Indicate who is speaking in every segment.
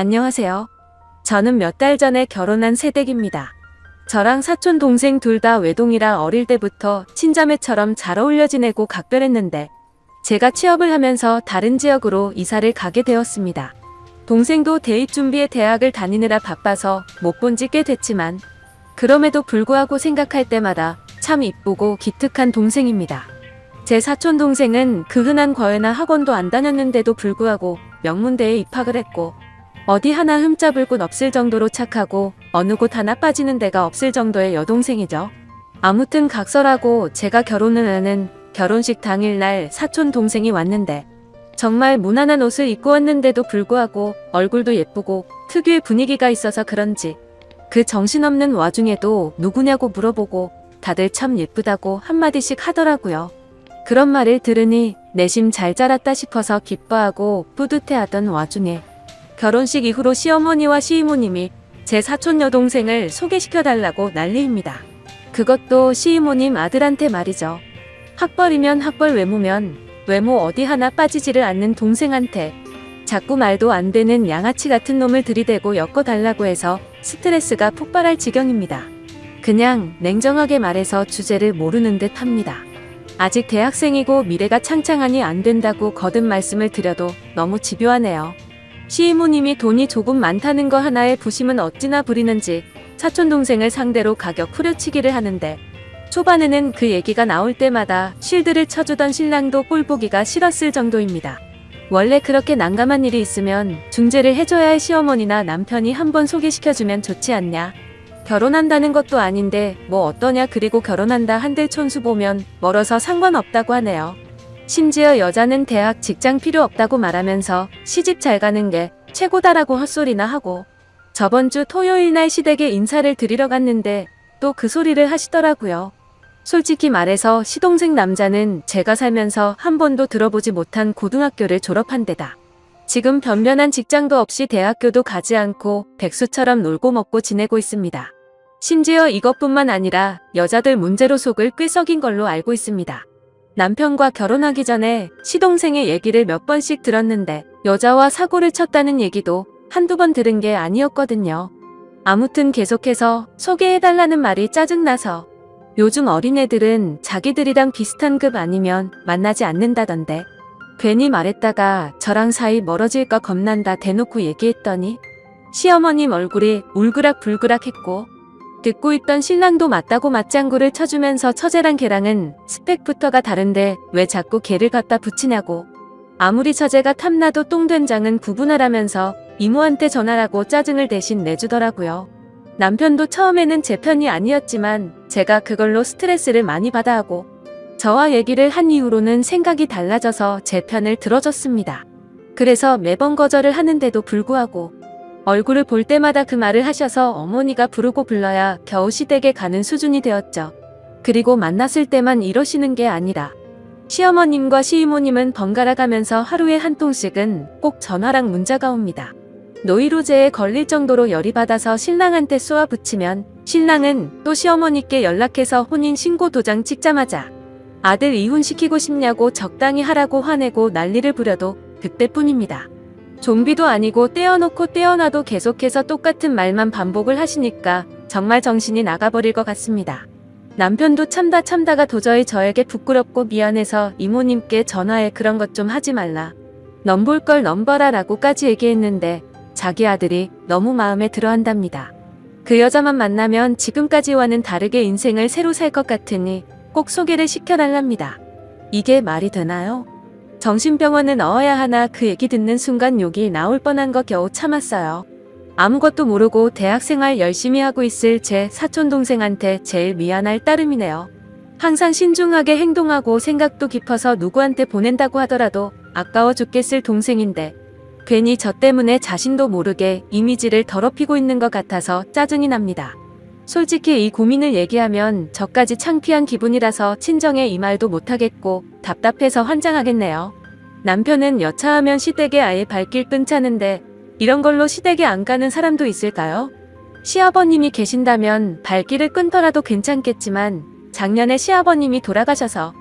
Speaker 1: 안녕하세요. 저는 몇 달 전에 결혼한 새댁입니다. 저랑 사촌 동생 둘 다 외동이라 어릴 때부터 친자매처럼 잘 어울려 지내고 각별했는데 제가 취업을 하면서 다른 지역으로 이사를 가게 되었습니다. 동생도 대입 준비에 대학을 다니느라 바빠서 못 본 지 꽤 됐지만 그럼에도 불구하고 생각할 때마다 참 이쁘고 기특한 동생입니다. 제 사촌 동생은 그 흔한 과외나 학원도 안 다녔는데도 불구하고 명문대에 입학을 했고 어디 하나 흠잡을 곳 없을 정도로 착하고 어느 곳 하나 빠지는 데가 없을 정도의 여동생이죠. 아무튼 각설하고 제가 결혼을 하는 결혼식 당일날 사촌 동생이 왔는데 정말 무난한 옷을 입고 왔는데도 불구하고 얼굴도 예쁘고 특유의 분위기가 있어서 그런지 그 정신없는 와중에도 누구냐고 물어보고 다들 참 예쁘다고 한마디씩 하더라고요. 그런 말을 들으니 내심 잘 자랐다 싶어서 기뻐하고 뿌듯해하던 와중에 결혼식 이후로 시어머니와 시이모님이 제 사촌 여동생을 소개시켜달라고 난리입니다. 그것도 시이모님 아들한테 말이죠. 학벌이면 학벌 외모면 외모 어디 하나 빠지지를 않는 동생한테 자꾸 말도 안 되는 양아치 같은 놈을 들이대고 엮어달라고 해서 스트레스가 폭발할 지경입니다. 그냥 냉정하게 말해서 주제를 모르는 듯 합니다. 아직 대학생이고 미래가 창창하니 안 된다고 거듭 말씀을 드려도 너무 집요하네요. 시이모님이 돈이 조금 많다는 거 하나에 부심은 어찌나 부리는지 사촌 동생을 상대로 가격 후려치기를 하는데 초반에는 그 얘기가 나올 때마다 실드를 쳐주던 신랑도 꼴 보기가 싫었을 정도입니다. 원래 그렇게 난감한 일이 있으면 중재를 해줘야 할 시어머니나 남편이 한번 소개시켜주면 좋지 않냐. 결혼한다는 것도 아닌데 뭐 어떠냐 그리고 결혼한다 한들 촌수 보면 멀어서 상관없다고 하네요. 심지어 여자는 대학 직장 필요 없다고 말하면서 시집 잘 가는 게 최고다라고 헛소리나 하고 저번 주 토요일 날 시댁에 인사를 드리러 갔는데 또 그 소리를 하시더라고요. 솔직히 말해서 시동생 남자는 제가 살면서 한 번도 들어보지 못한 고등학교를 졸업한 데다. 지금 변변한 직장도 없이 대학교도 가지 않고 백수처럼 놀고 먹고 지내고 있습니다. 심지어 이것뿐만 아니라 여자들 문제로 속을 꽤 썩인 걸로 알고 있습니다. 남편과 결혼하기 전에 시동생의 얘기를 몇 번씩 들었는데 여자와 사고를 쳤다는 얘기도 한두 번 들은 게 아니었거든요. 아무튼 계속해서 소개해달라는 말이 짜증나서 요즘 어린애들은 자기들이랑 비슷한 급 아니면 만나지 않는다던데 괜히 말했다가 저랑 사이 멀어질까 겁난다 대놓고 얘기했더니 시어머님 얼굴이 울그락불그락 했고 듣고 있던 신랑도 맞다고 맞장구를 쳐주면서 처제랑 걔랑은 스펙부터가 다른데 왜 자꾸 걔를 갖다 붙이냐고 아무리 처제가 탐나도 똥된장은 구분하라면서 이모한테 전화라고 짜증을 대신 내주더라고요. 남편도 처음에는 제 편이 아니었지만 제가 그걸로 스트레스를 많이 받아 하고 저와 얘기를 한 이후로는 생각이 달라져서 제 편을 들어줬습니다. 그래서 매번 거절을 하는데도 불구하고 얼굴을 볼 때마다 그 말을 하셔서 어머니가 부르고 불러야 겨우 시댁에 가는 수준이 되었죠. 그리고 만났을 때만 이러시는 게 아니라 시어머님과 시이모님은 번갈아 가면서 하루에 한 통씩은 꼭 전화랑 문자가 옵니다. 노이로제에 걸릴 정도로 열이 받아서 신랑한테 쏘아 붙이면 신랑은 또 시어머니께 연락해서 혼인 신고 도장 찍자마자 아들 이혼시키고 싶냐고 적당히 하라고 화내고 난리를 부려도 그때뿐입니다. 좀비도 아니고 떼어놓고 떼어놔도 계속해서 똑같은 말만 반복을 하시니까 정말 정신이 나가버릴 것 같습니다. 남편도 참다 참다가 도저히 저에게 부끄럽고 미안해서 이모님께 전화해 그런 것 좀 하지 말라. 넘볼 걸 넘버라 라고까지 얘기했는데 자기 아들이 너무 마음에 들어 한답니다. 그 여자만 만나면 지금까지와는 다르게 인생을 새로 살 것 같으니 꼭 소개를 시켜달랍니다. 이게 말이 되나요? 정신병원은 넣어야 하나 그 얘기 듣는 순간 욕이 나올 뻔한 거 겨우 참았어요. 아무것도 모르고 대학생활 열심히 하고 있을 제 사촌동생한테 제일 미안할 따름이네요. 항상 신중하게 행동하고 생각도 깊어서 누구한테 보낸다고 하더라도 아까워 죽겠을 동생인데 괜히 저 때문에 자신도 모르게 이미지를 더럽히고 있는 것 같아서 짜증이 납니다. 솔직히 이 고민을 얘기하면 저까지 창피한 기분이라서 친정에 이 말도 못하겠고 답답해서 환장하겠네요. 남편은 여차하면 시댁에 아예 발길 끈차는데 이런 걸로 시댁에 안 가는 사람도 있을까요? 시아버님이 계신다면 발길을 끊더라도 괜찮겠지만 작년에 시아버님이 돌아가셔서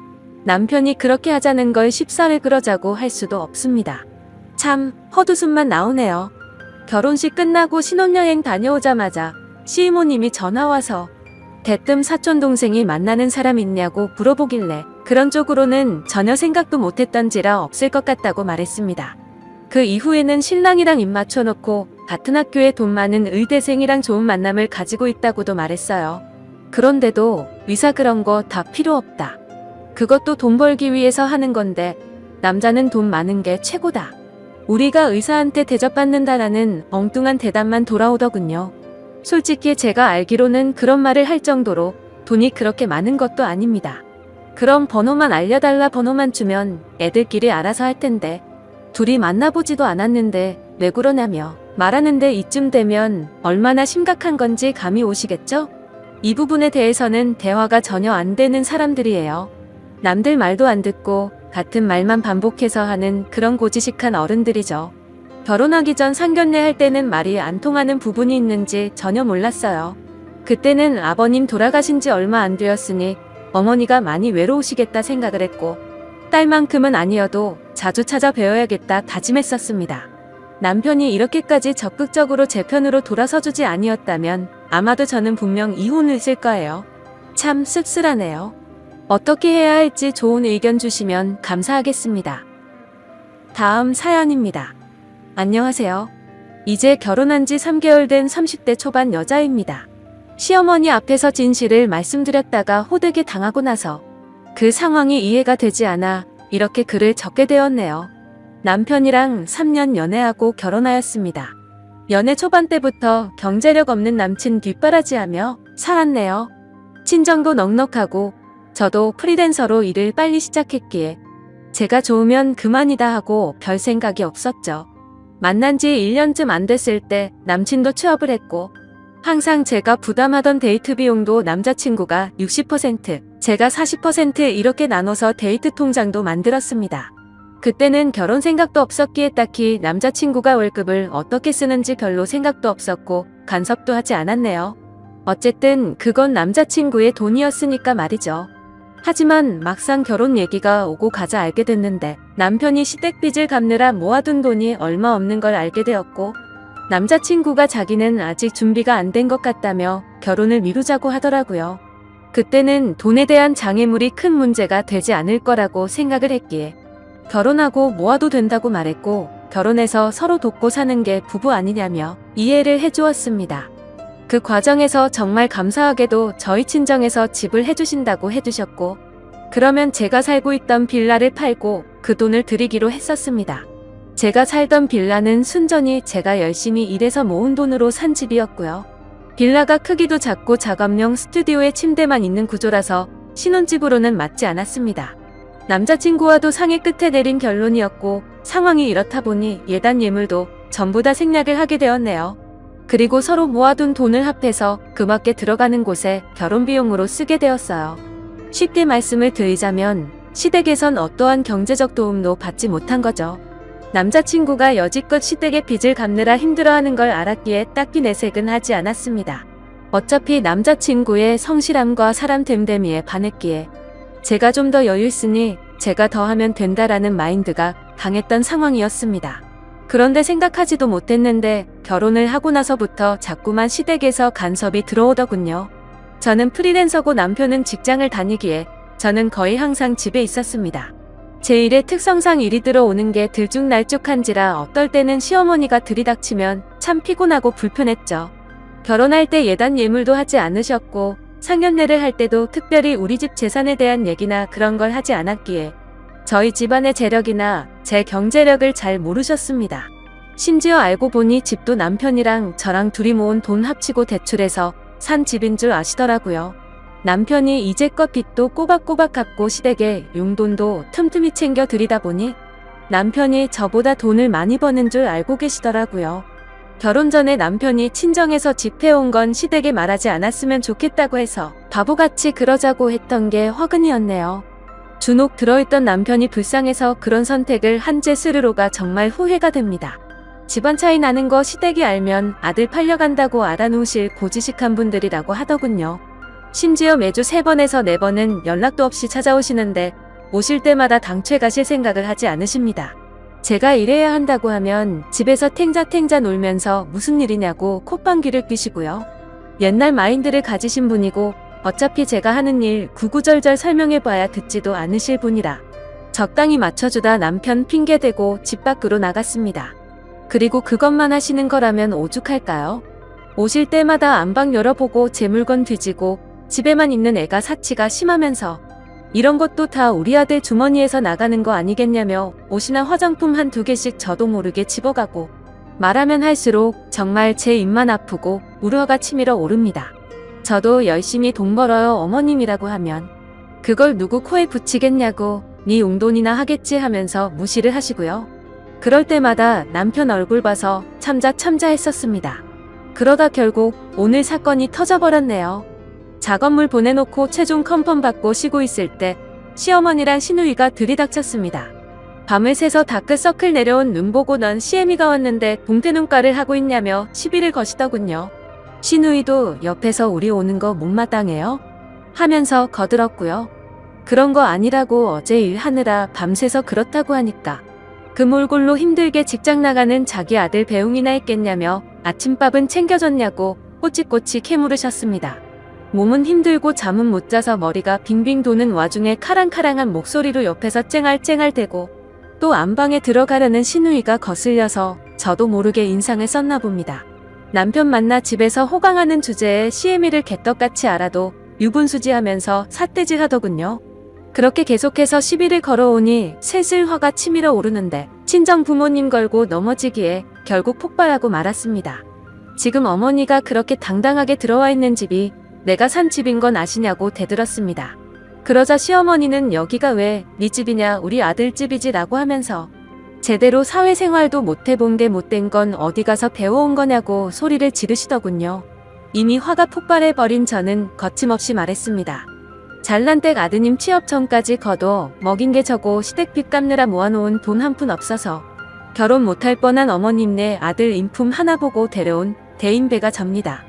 Speaker 1: 남편이 그렇게 하자는 걸 쉽사를 그러자고 할 수도 없습니다. 참 헛웃음만 나오네요. 결혼식 끝나고 신혼여행 다녀오자마자 시이모님이 전화와서 대뜸 사촌 동생이 만나는 사람 있냐고 물어보길래 그런 쪽으로는 전혀 생각도 못했던지라 없을 것 같다고 말했습니다. 그 이후에는 신랑이랑 입 맞춰놓고 같은 학교에 돈 많은 의대생이랑 좋은 만남을 가지고 있다고도 말했어요. 그런데도 위사 그런 거 다 필요 없다. 그것도 돈 벌기 위해서 하는 건데 남자는 돈 많은 게 최고다. 우리가 의사한테 대접받는다라는 엉뚱한 대답만 돌아오더군요. 솔직히 제가 알기로는 그런 말을 할 정도로 돈이 그렇게 많은 것도 아닙니다. 그럼 번호만 알려달라 번호만 주면 애들끼리 알아서 할 텐데 둘이 만나보지도 않았는데 왜 그러냐며 말하는데 이쯤 되면 얼마나 심각한 건지 감이 오시겠죠? 이 부분에 대해서는 대화가 전혀 안 되는 사람들이에요. 남들 말도 안 듣고 같은 말만 반복해서 하는 그런 고지식한 어른들이죠. 결혼하기 전 상견례 할 때는 말이 안 통하는 부분이 있는지 전혀 몰랐어요. 그때는 아버님 돌아가신 지 얼마 안 되었으니 어머니가 많이 외로우시겠다 생각을 했고 딸만큼은 아니어도 자주 찾아뵈어야겠다 다짐했었습니다. 남편이 이렇게까지 적극적으로 제 편으로 돌아서주지 아니었다면 아마도 저는 분명 이혼을 했을 거예요. 참 씁쓸하네요. 어떻게 해야 할지 좋은 의견 주시면 감사하겠습니다. 다음 사연입니다. 안녕하세요. 이제 결혼한 지 3개월 된 30대 초반 여자입니다. 시어머니 앞에서 진실을 말씀드렸다가 호되게 당하고 나서 그 상황이 이해가 되지 않아 이렇게 글을 적게 되었네요. 남편이랑 3년 연애하고 결혼하였습니다. 연애 초반 때부터 경제력 없는 남친 뒷바라지하며 살았네요. 친정도 넉넉하고 저도 프리랜서로 일을 빨리 시작했기에 제가 좋으면 그만이다 하고 별 생각이 없었죠. 만난 지 1년쯤 안 됐을 때 남친도 취업을 했고 항상 제가 부담하던 데이트 비용도 남자친구가 60%, 제가 40% 이렇게 나눠서 데이트 통장도 만들었습니다. 그때는 결혼 생각도 없었기에 딱히 남자친구가 월급을 어떻게 쓰는지 별로 생각도 없었고 간섭도 하지 않았네요. 어쨌든 그건 남자친구의 돈이었으니까 말이죠. 하지만 막상 결혼 얘기가 오고 가자 알게 됐는데 남편이 시댁빚을 갚느라 모아둔 돈이 얼마 없는 걸 알게 되었고 남자친구가 자기는 아직 준비가 안 된 것 같다며 결혼을 미루자고 하더라고요. 그때는 돈에 대한 장애물이 큰 문제가 되지 않을 거라고 생각을 했기에 결혼하고 모아도 된다고 말했고 결혼해서 서로 돕고 사는 게 부부 아니냐며 이해를 해주었습니다. 그 과정에서 정말 감사하게도 저희 친정에서 집을 해주신다고 해주셨고 그러면 제가 살고 있던 빌라를 팔고 그 돈을 드리기로 했었습니다. 제가 살던 빌라는 순전히 제가 열심히 일해서 모은 돈으로 산 집이었고요. 빌라가 크기도 작고 작업용 스튜디오에 침대만 있는 구조라서 신혼집으로는 맞지 않았습니다. 남자친구와도 상의 끝에 내린 결론이었고 상황이 이렇다 보니 예단 예물도 전부 다 생략을 하게 되었네요. 그리고 서로 모아둔 돈을 합해서 그밖에 들어가는 곳에 결혼 비용으로 쓰게 되었어요. 쉽게 말씀을 드리자면 시댁에선 어떠한 경제적 도움도 받지 못한 거죠. 남자친구가 여지껏 시댁의 빚을 갚느라 힘들어하는 걸 알았기에 딱히 내색은 하지 않았습니다. 어차피 남자친구의 성실함과 사람 됨됨이에 반했기에 제가 좀 더 여유 있으니 제가 더 하면 된다라는 마인드가 강했던 상황이었습니다. 그런데 생각하지도 못했는데 결혼을 하고 나서부터 자꾸만 시댁에서 간섭이 들어오더군요. 저는 프리랜서고 남편은 직장을 다니기에 저는 거의 항상 집에 있었습니다. 제 일의 특성상 일이 들어오는 게 들쭉날쭉한지라 어떨 때는 시어머니가 들이닥치면 참 피곤하고 불편했죠. 결혼할 때 예단 예물도 하지 않으셨고 상견례를 할 때도 특별히 우리 집 재산에 대한 얘기나 그런 걸 하지 않았기에 저희 집안의 재력이나 제 경제력을 잘 모르셨습니다. 심지어 알고 보니 집도 남편이랑 저랑 둘이 모은 돈 합치고 대출해서 산 집인 줄 아시더라고요. 남편이 이제껏 빚도 꼬박꼬박 갚고 시댁에 용돈도 틈틈이 챙겨 드리다 보니 남편이 저보다 돈을 많이 버는 줄 알고 계시더라고요. 결혼 전에 남편이 친정에서 집해온 건 시댁에 말하지 않았으면 좋겠다고 해서 바보같이 그러자고 했던 게 화근이었네요. 주눅 들어있던 남편이 불쌍해서 그런 선택을 한 제 스스로가 정말 후회가 됩니다. 집안 차이 나는 거 시댁이 알면 아들 팔려간다고 알아놓으실 고지식한 분들이라고 하더군요. 심지어 매주 세번에서네번은 연락도 없이 찾아오시는데 오실 때마다 당최 가실 생각을 하지 않으십니다. 제가 일해야 한다고 하면 집에서 탱자탱자 놀면서 무슨 일이냐고 콧방귀를 뀌시고요. 옛날 마인드를 가지신 분이고 어차피 제가 하는 일 구구절절 설명해봐야 듣지도 않으실 분이라 적당히 맞춰주다 남편 핑계대고 집 밖으로 나갔습니다. 그리고 그것만 하시는 거라면 오죽할까요? 오실 때마다 안방 열어보고 제 물건 뒤지고 집에만 있는 애가 사치가 심하면서 이런 것도 다 우리 아들 주머니에서 나가는 거 아니겠냐며 옷이나 화장품 한 두 개씩 저도 모르게 집어가고 말하면 할수록 정말 제 입만 아프고 우려가 치밀어 오릅니다. 저도 열심히 돈 벌어요 어머님이라고 하면 그걸 누구 코에 붙이겠냐고 네 용돈이나 하겠지 하면서 무시를 하시고요. 그럴 때마다 남편 얼굴 봐서 참자 참자 했었습니다. 그러다 결국 오늘 사건이 터져버렸네요. 작업물 보내놓고 최종 컨펌 받고 쉬고 있을 때 시어머니랑 신우이가 들이닥쳤습니다. 밤을 새서 다크서클 내려온 눈 보고 넌 시애미가 왔는데 동태눈가를 하고 있냐며 시비를 거시더군요. 신우이도 옆에서 우리 오는 거 못마땅해요? 하면서 거들었고요. 그런 거 아니라고 어제 일하느라 밤새서 그렇다고 하니까 그 몰골로 힘들게 직장 나가는 자기 아들 배웅이나 했겠냐며 아침밥은 챙겨줬냐고 꼬치꼬치 캐물으셨습니다. 몸은 힘들고 잠은 못 자서 머리가 빙빙 도는 와중에 카랑카랑한 목소리로 옆에서 쨍알쨍알 대고 또 안방에 들어가려는 신우이가 거슬려서 저도 모르게 인상을 썼나 봅니다. 남편 만나 집에서 호강하는 주제에 시애미를 개떡같이 알아도 유분수지하면서 삿대질 하더군요. 그렇게 계속해서 시비를 걸어오니 슬슬 화가 치밀어 오르는데 친정 부모님 걸고 넘어지기에 결국 폭발하고 말았습니다. 지금 어머니가 그렇게 당당하게 들어와 있는 집이 내가 산 집인 건 아시냐고 대들었습니다. 그러자 시어머니는 여기가 왜 네 집이냐 우리 아들 집이지 라고 하면서 제대로 사회생활도 못 해본 게 못된 건 어디 가서 배워온 거냐고 소리를 지르시더군요. 이미 화가 폭발해버린 저는 거침없이 말했습니다. 잘난 댁 아드님 취업 전까지 거둬 먹인 게 저고 시댁빚 갚느라 모아놓은 돈 한 푼 없어서 결혼 못할 뻔한 어머님네 아들 인품 하나 보고 데려온 대인배가 접니다.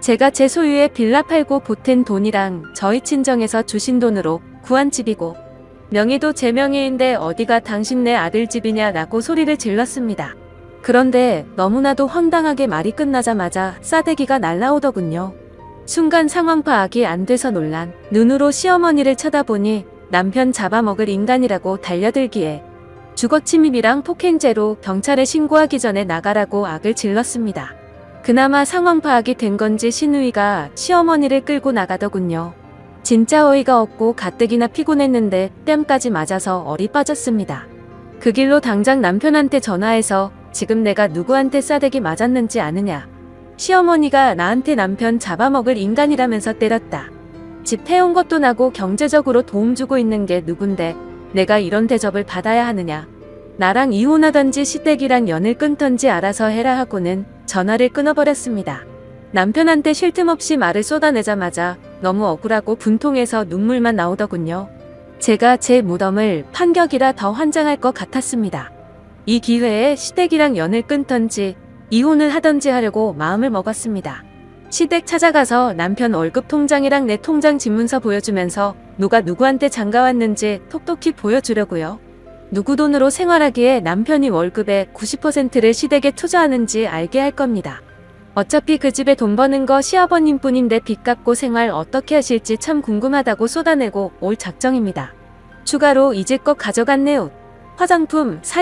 Speaker 1: 제가 제 소유의 빌라 팔고 보탠 돈이랑 저희 친정에서 주신 돈으로 구한 집이고 명의도 제 명의인데 어디가 당신네 아들 집이냐 라고 소리를 질렀습니다. 그런데 너무나도 황당하게 말이 끝나자마자 싸대기가 날라오더군요. 순간 상황 파악이 안 돼서 놀란 눈으로 시어머니를 쳐다보니 남편 잡아먹을 인간이라고 달려들기에 주거침입이랑 폭행죄로 경찰에 신고하기 전에 나가라고 악을 질렀습니다. 그나마 상황 파악이 된 건지 신우이가 시어머니를 끌고 나가더군요. 진짜 어이가 없고 가뜩이나 피곤했는데 뺨까지 맞아서 얼이 빠졌습니다. 그 길로 당장 남편한테 전화해서 지금 내가 누구한테 싸대기 맞았는지 아느냐. 시어머니가 나한테 남편 잡아먹을 인간이라면서 때렸다. 집 태운 것도 나고 경제적으로 도움 주고 있는 게 누군데 내가 이런 대접을 받아야 하느냐. 나랑 이혼하던지 시댁이랑 연을 끊던지 알아서 해라 하고는 전화를 끊어버렸습니다. 남편한테 쉴 틈 없이 말을 쏟아내자마자 너무 억울하고 분통해서 눈물만 나오더군요. 제가 제 무덤을 판격이라 더 환장할 것 같았습니다. 이 기회에 시댁이랑 연을 끊던지 이혼을 하던지 하려고 마음을 먹었습니다. 시댁 찾아가서 남편 월급 통장이랑 내 통장 집문서 보여주면서 누가 누구한테 장가왔는지 톡톡히 보여주려고요. 누구 돈으로 생활하기에 남편이 월급의 90%를 시댁에 투자하는지 알게 할 겁니다. 어차피 그 집에 돈 버는 거 시아버님 뿐인데 빚 갚고 생활 어떻게 하실지 참 궁금하다고 쏟아내고 올 작정입니다. 추가로 잊을 것 가져갔네 옷, 화장품, 살림